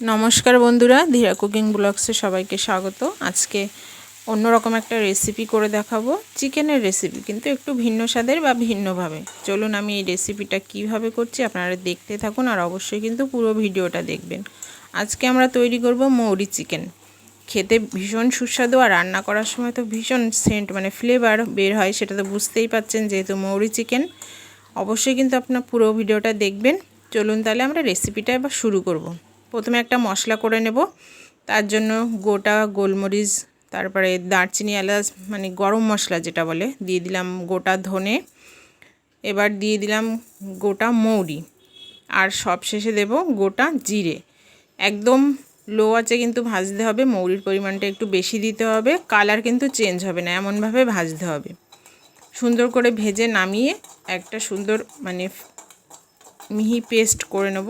নমস্কার বন্ধুরা, ধীরা কুকিং ব্লগসে সবাইকে স্বাগত। আজকে অন্যরকম একটা রেসিপি করে দেখাবো। চিকেনের রেসিপি কিন্তু একটু ভিন্ন স্বাদের বা ভিন্নভাবে চলুন আমি এই রেসিপিটা কীভাবে করছি আপনারা দেখতে থাকুন আর অবশ্যই কিন্তু পুরো ভিডিওটা দেখবেন। আজকে আমরা তৈরি করব মৌরি চিকেন। খেতে ভীষণ সুস্বাদু আর রান্না করার সময় তো ভীষণ সেন্ট মানে ফ্লেভার বের হয়, সেটা তো বুঝতেই পাচ্ছেন যেহেতু মৌরি চিকেন। অবশ্যই কিন্তু আপনার পুরো ভিডিওটা দেখবেন। চলুন তাহলে আমরা রেসিপিটা এবার শুরু করব। প্রথমে একটা মশলা করে নেব। তার জন্য গোটা গোলমরিচ, তারপরে দারচিনি, এলাচ মানে গরম মশলা যেটা বলে, দিয়ে দিলাম গোটা ধনে। এবার দিয়ে দিলাম গোটা মৌরি। আর সব শেষে দেব গোটা জিরে। একদম লো আছে কিন্তু ভাজতে হবে, মৌরির পরিমাণটা একটু বেশি দিতে হবে। কালার কিন্তু চেঞ্জ হবে না, এমনভাবে ভাজতে হবে। সুন্দর করে ভেজে নামিয়ে একটা সুন্দর মানে মিহি পেস্ট করে নেব।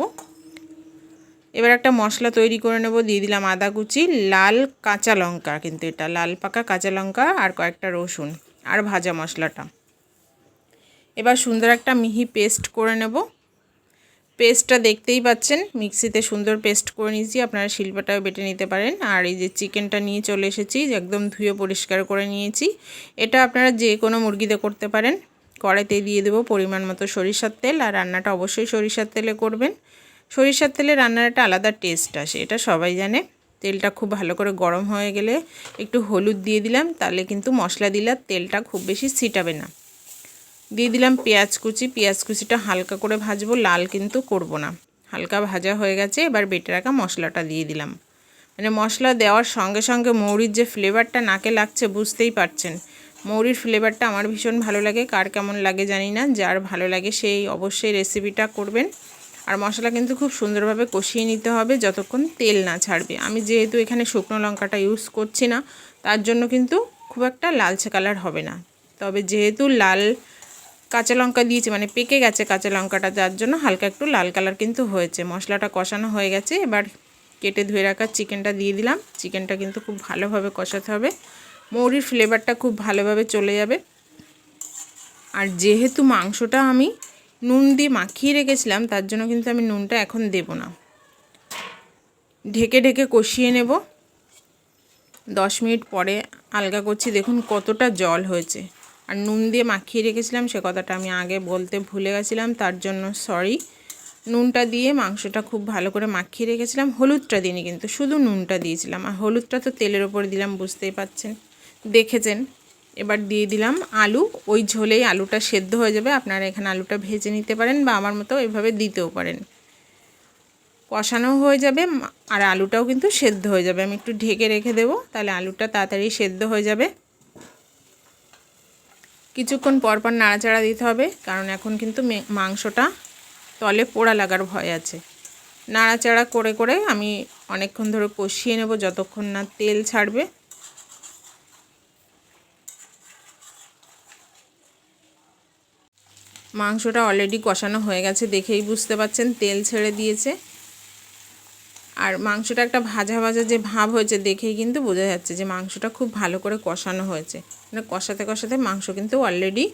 এবার একটা মশলা তৈরি করে নেব, দিয়ে দিলাম আদা কুচি, লাল কাঁচা লঙ্কা কিন্তু এটা, লাল পাকা কাঁচা লঙ্কা আর কয়েকটা রসুন আর ভাজা মশলাটা। এবার সুন্দর একটা মিহি পেস্ট করে নেব। পেস্টটা দেখতেই পাচ্ছেন, মিক্সিতে সুন্দর পেস্ট করে নিয়েছি, আপনারা শিল্পটাও বেটে নিতে পারেন। আর এই যে চিকেনটা নিয়ে চলে এসেছি একদম ধুয়ে পরিষ্কার করে নিয়েছি, এটা আপনারা যে কোনো মুরগিতে করতে পারেন। কড়াইতে দিয়ে দেবো পরিমাণ মতো সরিষার তেল, আর রান্নাটা অবশ্যই সরিষার তেলে করবেন। সরিষার তেলে রান্নার একটা আলাদা টেস্ট আসে, এটা সবাই জানে। তেলটা খুব ভালো করে গরম হয়ে গেলে একটু হলুদ দিয়ে দিলাম, তাহলে কিন্তু মশলা দিলে তেলটা খুব বেশি ছিটাবে না। দিয়ে দিলাম পেঁয়াজ কুচি, পেঁয়াজ কুচিটা হালকা করে ভাজবো, লাল কিন্তু করব না। হালকা ভাজা হয়ে গেছে, এবার বেটে রাখা মশলাটা দিয়ে দিলাম। মানে মশলা দেওয়ার সঙ্গে সঙ্গে মৌরির যে ফ্লেভারটা নাকে লাগছে বুঝতেই পারছেন। মৌরির ফ্লেভারটা আমার ভীষণ ভালো লাগে, কার কেমন লাগে জানি না, যার ভালো লাগে সেই অবশ্যই রেসিপিটা করবেন। আর মশলা কিন্তু খুব সুন্দরভাবে কষিয়ে নিতে হবে যতক্ষণ তেল না ছাড়বে। আমি যেহেতু এখানে শুকনো লঙ্কাটা ইউজ করছি না, তার জন্য কিন্তু খুব একটা লালচে কালার হবে না। তবে যেহেতু লাল কাঁচা লঙ্কা দিয়েছি মানে পেকে গেছে কাঁচা লঙ্কাটা যার জন্য হালকা একটু লাল কালার কিন্তু হয়েছে। মশলাটা কষানো হয়ে গেছে, এবার কেটে ধুয়ে রাখা চিকেনটা দিয়ে দিলাম। চিকেনটা কিন্তু খুব ভালোভাবে কষাতে হবে। মৌরির ফ্লেভারটা খুব ভালোভাবে চলে যাবে। আর যেহেতু মাংসটা আমি নুন দিয়ে মাখিয়ে রেখেছিলাম, তার জন্য কিন্তু আমি নুনটা এখন দেব না। ঢেকে ঢেকে কষিয়ে নেব। দশ মিনিট পরে আলগা করছি, দেখুন কতটা জল হয়েছে। আর নুন দিয়ে মাখিয়ে রেখেছিলাম, সে কথাটা আমি আগে বলতে ভুলে গেছিলাম, তার জন্য সরি নুনটা দিয়ে মাংসটা খুব ভালো করে মাখিয়ে রেখেছিলাম, হলুদটা দিইনি কিন্তু, শুধু নুনটা দিয়েছিলাম। আর হলুদটা তো তেলের ওপর দিলাম, বুঝতেই পাচ্ছেন, দেখেছেন। এবার দিয়ে দিলাম আলু। ওই ঝোলেই আলুটা সেদ্ধ হয়ে যাবে। আপনারা এখানে আলুটা ভেজে নিতে পারেন বা আমার মতো এভাবে দিতেও পারেন। কষানো হয়ে যাবে আর আলুটাও কিন্তু সেদ্ধ হয়ে যাবে। আমি একটু ঢেকে রেখে দেবো, তাহলে আলুটা তাড়াতাড়ি সেদ্ধ হয়ে যাবে। কিছুক্ষণ পরপর নাড়াচাড়া দিতে হবে, কারণ এখন কিন্তু মাংসটা তলে পোড়া লাগার ভয় আছে। নাড়াচাড়া করে করে আমি অনেকক্ষণ ধরে কষিয়ে নেব, যতক্ষণ না তেল ছাড়বে। মাংসটা অলরেডি কষানো হয়ে গেছে, দেখেই বুঝতে পাচ্ছেন, তেল ছেড়ে দিয়েছে। আর মাংসটা একটা ভাজা ভাজা যে ভাব হয়েছে, দেখেই কিন্তু বোঝা যাচ্ছে যে মাংসটা খুব ভালো করে কষানো হয়েছে। মানে কষাতে কষাতে মাংস কিন্তু অলরেডি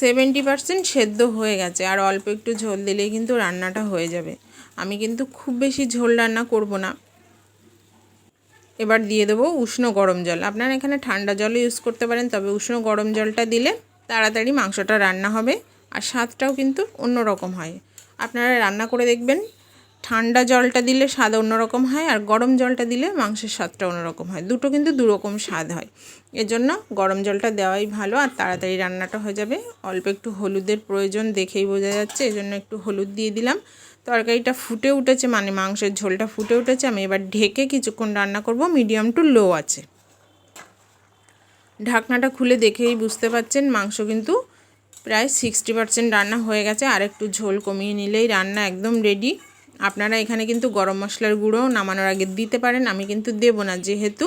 সেভেন্টি পারসেন্ট সেদ্ধ হয়ে গেছে। আর অল্প একটু ঝোল দিলেই কিন্তু রান্নাটা হয়ে যাবে। আমি কিন্তু খুব বেশি ঝোল রান্না করব না। এবার দিয়ে দেবো উষ্ণ গরম জল। আপনারা এখানে ঠান্ডা জলও ইউজ করতে পারেন, তবে উষ্ণ গরম জলটা দিলে তাড়াতাড়ি মাংসটা রান্না হবে আর স্বাদটাও কিন্তু অন্য রকম হয়। আপনারা রান্না করে দেখবেন, ঠান্ডা জলটা দিলে স্বাদ অন্যরকম হয় আর গরম জলটা দিলে মাংসের স্বাদটা অন্যরকম হয়। দুটো কিন্তু দুরকম স্বাদ হয়। এজন্য গরম জলটা দেওয়াই ভালো আর তাড়াতাড়ি রান্নাটা হয়ে যাবে। অল্প একটু হলুদের প্রয়োজন দেখেই বোঝা যাচ্ছে, এজন্য একটু হলুদ দিয়ে দিলাম। তরকারিটা ফুটে উঠেছে মানে মাংসের ঝোলটা ফুটে উঠেছে, আমি এবার ঢেকে কিছুক্ষণ রান্না করব, মিডিয়াম টু লো আছে। ঢাকনাটা খুলে দেখেই বুঝতে পারছেন, মাংস কিন্তু প্রায় সিক্সটি পারসেন্ট রান্না হয়ে গেছে। আর একটু ঝোল কমিয়ে নিলেই রান্না একদম রেডি আপনারা এখানে কিন্তু গরম মশলার গুঁড়ো নামানোর আগে দিতে পারেন, আমি কিন্তু দেব না। যেহেতু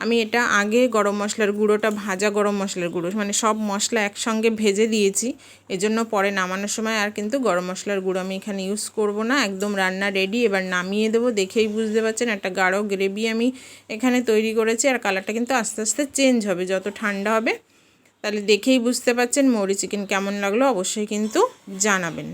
আমি এটা আগে গরম মশলার গুঁড়োটা ভাজা গরম মশলার গুঁড়ো মানে সব মশলা একসঙ্গে ভেজে দিয়েছি। এজন্য পরে নামানোর সময় আর কিন্তু গরম মশলার গুঁড়ো আমি এখানে ইউজ করব না, একদম রান্না রেডি এবার নামিয়ে দেবো, দেখেই বুঝতে পারছেন, একটা গাঢ় গ্রেভি আমি এখানে তৈরি করেছি। আর কালারটা কিন্তু আস্তে আস্তে চেঞ্জ হবে, যত ঠান্ডা হবে। তাহলে দেখেই বুঝতে পারছেন, মৌরি চিকেন কেমন লাগল অবশ্যই কিন্তু জানাবেন।